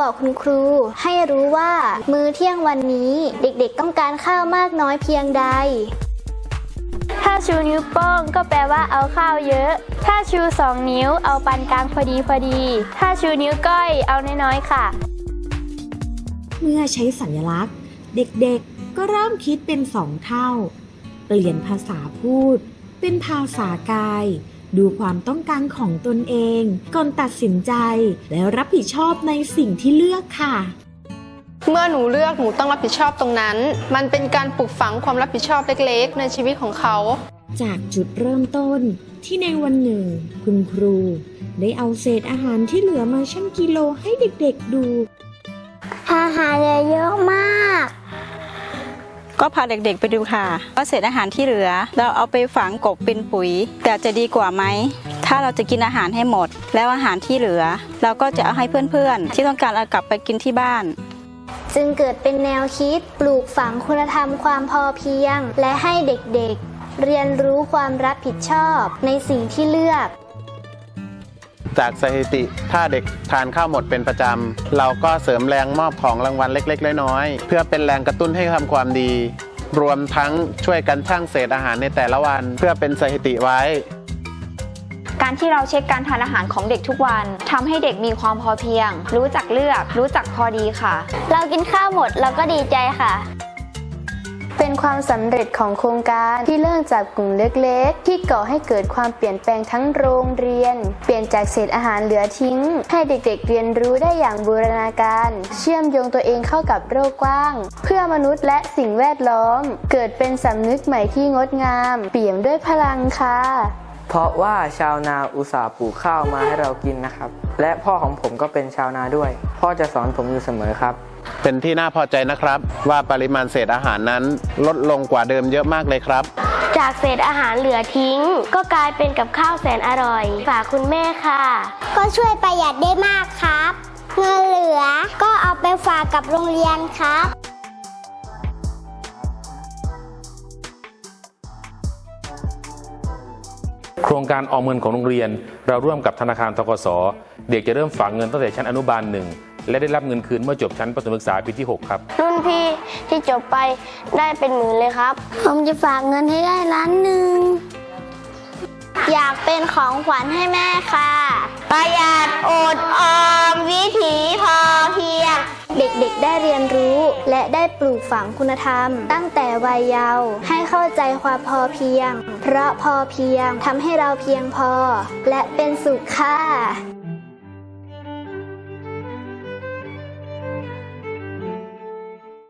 บอกคุณครู ให้รู้ว่ามื้อเที่ยงวันนี้ เด็กๆต้องการข้าวมากน้อยเพียงใด ถ้าชูนิ้วโป้งก็แปลว่าเอาข้าวเยอะ ถ้าชูสองนิ้วเอาปานกลางพอดีพอดี ถ้าชูนิ้วก้อยเอาน้อยๆค่ะ เมื่อใช้สัญลักษณ์ เด็กๆก็เริ่มคิดเป็นสองเท่า เปลี่ยนภาษาพูด เป็นภาษากาย ดูความต้องการของตนเองก่อนตัดสินใจ และรับผิดชอบในสิ่งที่เลือกค่ะเมื่อหนูเลือกหนูต้องรับผิดชอบตรงนั้น มันเป็นการปลูกฝังความรับผิดชอบเล็กๆ ในชีวิตของเขา จากจุดเริ่มต้นที่ในวันหนึ่ง คุณครู ได้เอาเศษอาหารที่เหลือมาชั่งกิโลให้เด็กๆดู อาหารเหลือเยอะมาก ก็พาเด็กๆไปดูค่ะว่าเศษอาหารที่เหลือ เราเอาไปฝังกบเป็นปุ๋ย แต่จะดีกว่าไหมถ้าเราจะกินอาหารให้หมด แล้วอาหารที่เหลือ เราก็จะเอาให้เพื่อนๆ ที่ต้องการเอากลับไปกินที่บ้าน จึงเกิดเป็นแนวคิดปลูกฝังคุณธรรมความพอเพียง และให้เด็กๆ เรียนรู้ความรับผิดชอบในสิ่งที่เลือก จากสถิติ ถ้าเด็กทานข้าวหมดเป็นประจำ เราก็เสริมแรงมอบของรางวัลเล็กๆ น้อยๆ เพื่อเป็นแรงกระตุ้นให้ทำความดี รวมทั้งช่วยกันช่างเศษอาหารในแต่ละวัน เพื่อเป็นสถิติไว้ การที่เราเช็คการทานอาหารของเด็กทุกวันทำให้เด็กมีความพอเพียง รู้จักเลือก รู้จักพอดีค่ะ เรากินข้าวหมดเราก็ดีใจค่ะ เป็นความสำเร็จของโครงการที่เริ่มจากกลุ่มเล็กๆ ที่ก่อให้เกิดความเปลี่ยนแปลงทั้งโรงเรียน เปลี่ยนจากเศษอาหารเหลือทิ้ง ให้เด็กๆเรียนรู้ได้อย่างบูรณาการ เชื่อมโยงตัวเองเข้ากับโลกกว้าง เพื่อมนุษย์และสิ่งแวดล้อม เกิดเป็นสำนึกใหม่ที่งดงาม เปี่ยมด้วยพลังค่ะเพราะว่าชาวนาอุตส่าห์ปลูกข้าวมาให้เรากินนะครับ และพ่อของผมก็เป็นชาวนาด้วย พ่อจะสอนผมอยู่เสมอครับ เป็นที่น่าพอใจนะครับ ว่าปริมาณเศษอาหารนั้นลดลงกว่าเดิมเยอะมากเลยครับ จากเศษอาหารเหลือทิ้ง ก็กลายเป็นกับข้าวแสนอร่อย ฝากคุณแม่ค่ะ ก็ช่วยประหยัดได้มากครับ เงินเหลือก็เอาไปฝากกับโรงเรียนครับ โครงการออมเงินของโรงเรียน เราร่วมกับธนาคารทกสเด็กจะเริ่มฝากเงินตั้งแต่ชั้นอนุบาลหนึ่งและได้รับเงินคืนเมื่อจบชั้นประถมศึกษาปีที่ 6 ครับ รุ่นพี่ที่จบไปได้เป็นหมื่นเลยครับ ผมจะฝากเงินให้ได้ล้านหนึ่ง อยากเป็นของขวัญให้แม่ค่ะ ประหยัดอดออมวิถีพอเพียงเด็กๆ ได้เรียนรู้และได้ปลูกฝังคุณธรรม ตั้งแต่วัยเยาว์ให้เข้าใจความพอเพียง เพราะพอเพียงทำให้เราเพียงพอ และเป็นสุขค่ะ